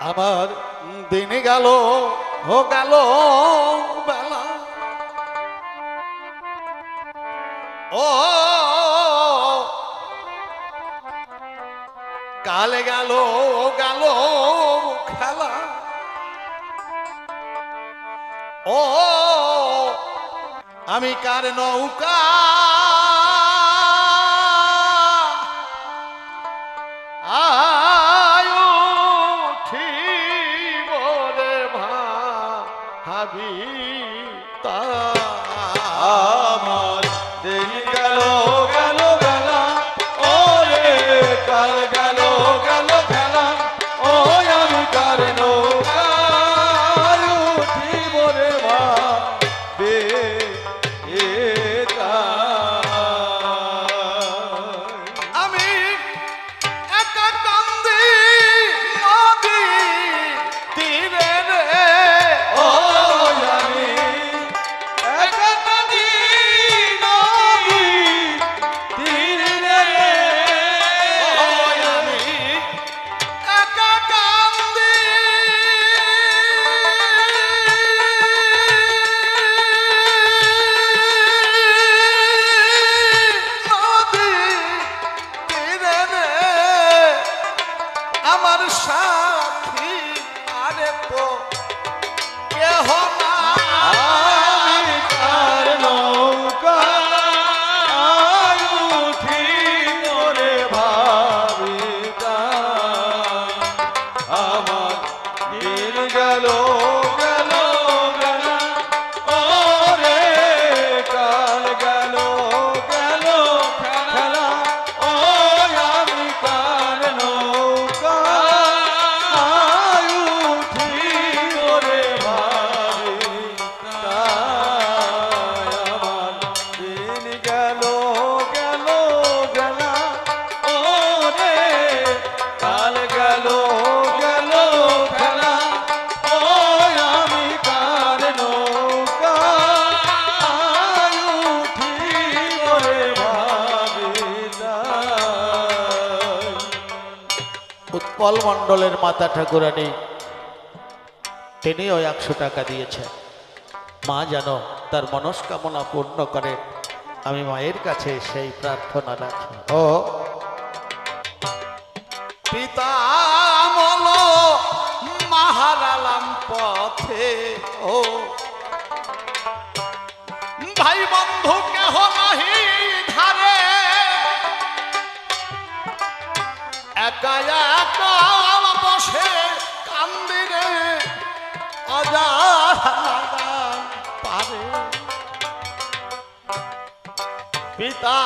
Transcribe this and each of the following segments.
আমার দিন গেল হো গেল বেলা। ও, কালে গেল গেল খেলা। ও, আমি কার নৌকা? আ কলমণ্ডলের মাতা ঠাকুরানি তিনি ওই একশো টাকা দিয়েছেন। মা যেন তার মনস্কামনা পূর্ণ করে, আমি মায়ের কাছে সেই প্রার্থনা রাখি। ও পিতা হারালাম পথে, ও, ভাই বন্ধু গায়া বসে কান্দিরে অজা পারে। পিতা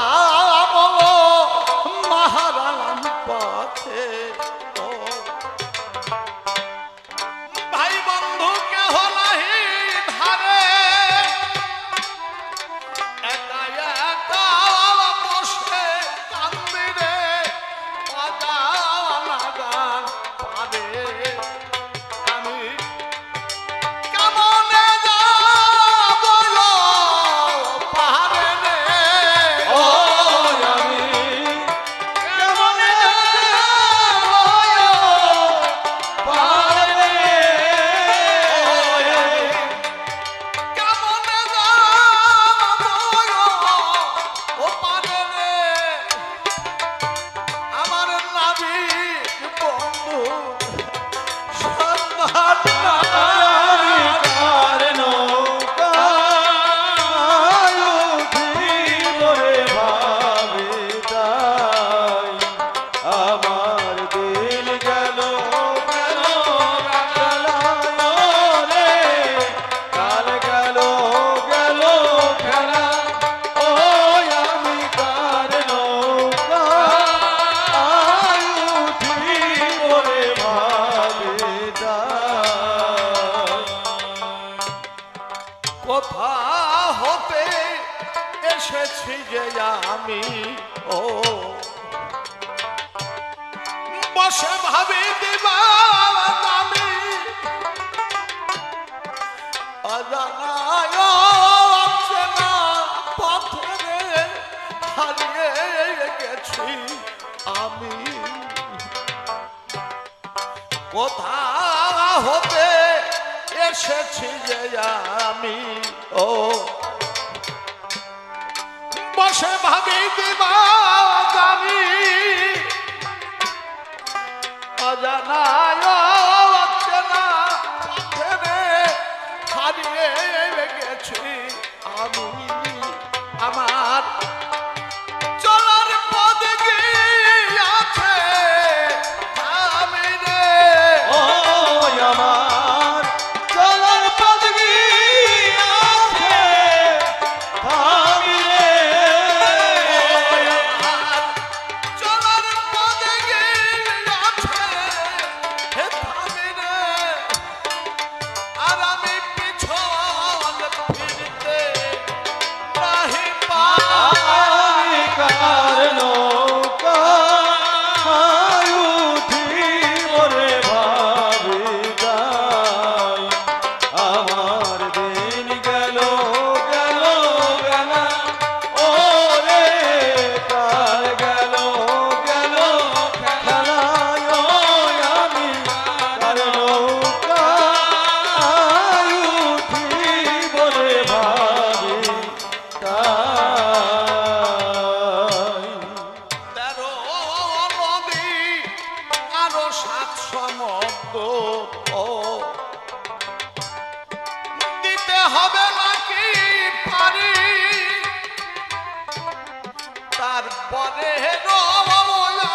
আমি, ও। বসে ভাবে দেবা আমি। অজানায় অচেনা হারিয়ে গেছি আমি। কোথা হতে এসেছি যে আমি, ও। সেভাবে দেবা জানি অজানা অচেনা প্রেমে হারিয়ে গেছি আমি। আমার গো দিতে হবে নাকি পারি তারপরে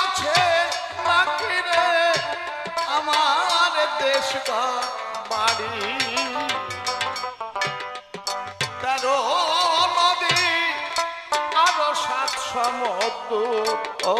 আছে নাকি রে? আমার দেশটা বাড়ি। তেরো নদী, আরও সাত সমুদ্র ও।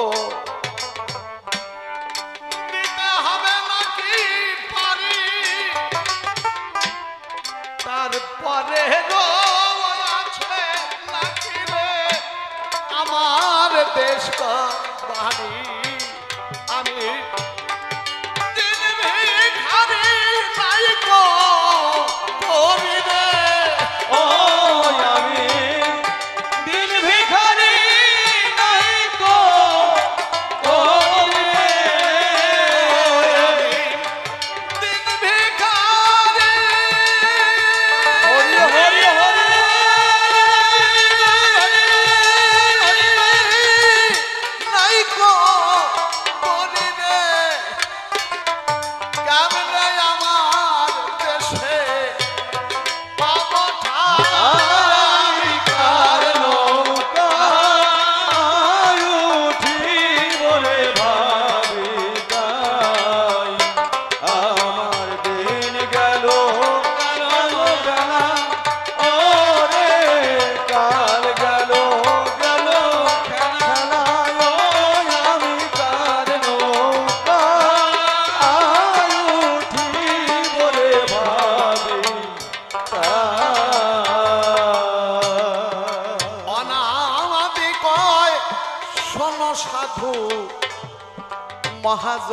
মহাজ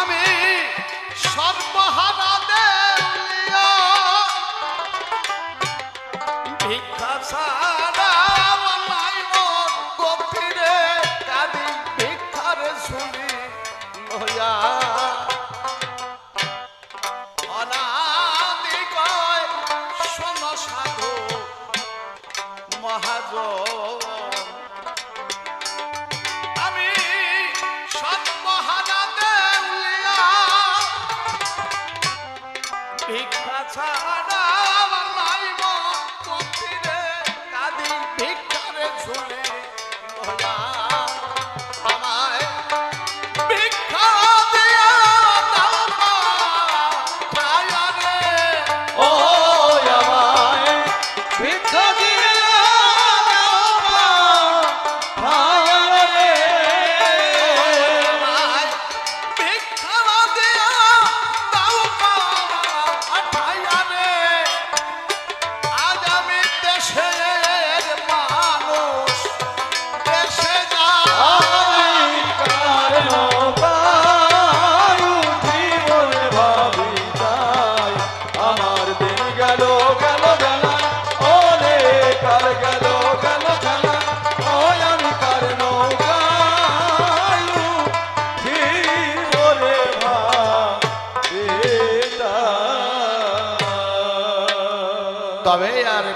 আমি সব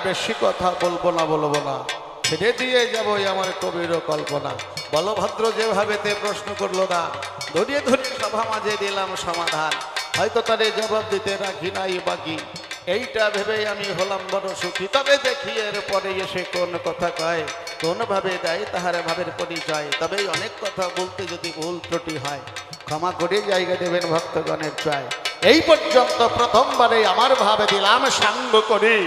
বেশি কথা বলব না বলব না। ছেড়ে দিয়ে যাব আমার কবির কল্পনা। বলভদ্র যেভাবে তে প্রশ্ন করল না, ধরিয়ে ধরিয়ে সভা মাঝে দিলাম সমাধান। হয়তো তারে জবাব দিতে রাখি নাই বাকি। এইটা ভেবে আমি হলাম বড় সুখী। তবে দেখি এর পরে এসে কোন কথা কয়, কোন ভাবে দেয় তাহার ভাবের পরিচয়। তবে অনেক কথা বলতে যদি ভুল ত্রুটি হয়, ক্ষমা করে জায়গা দেবেন ভক্তগণের চায় এই পর্যন্ত প্রথমবারে আমার ভাবে দিলাম সাঙ্গ করি।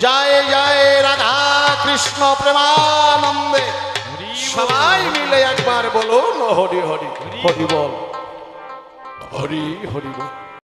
জয় জয় রাধা কৃষ্ণ প্রেমানন্দে। সবাই মিলে একবার বলুন, হরি হরি হরি বল। হরি হরি বল।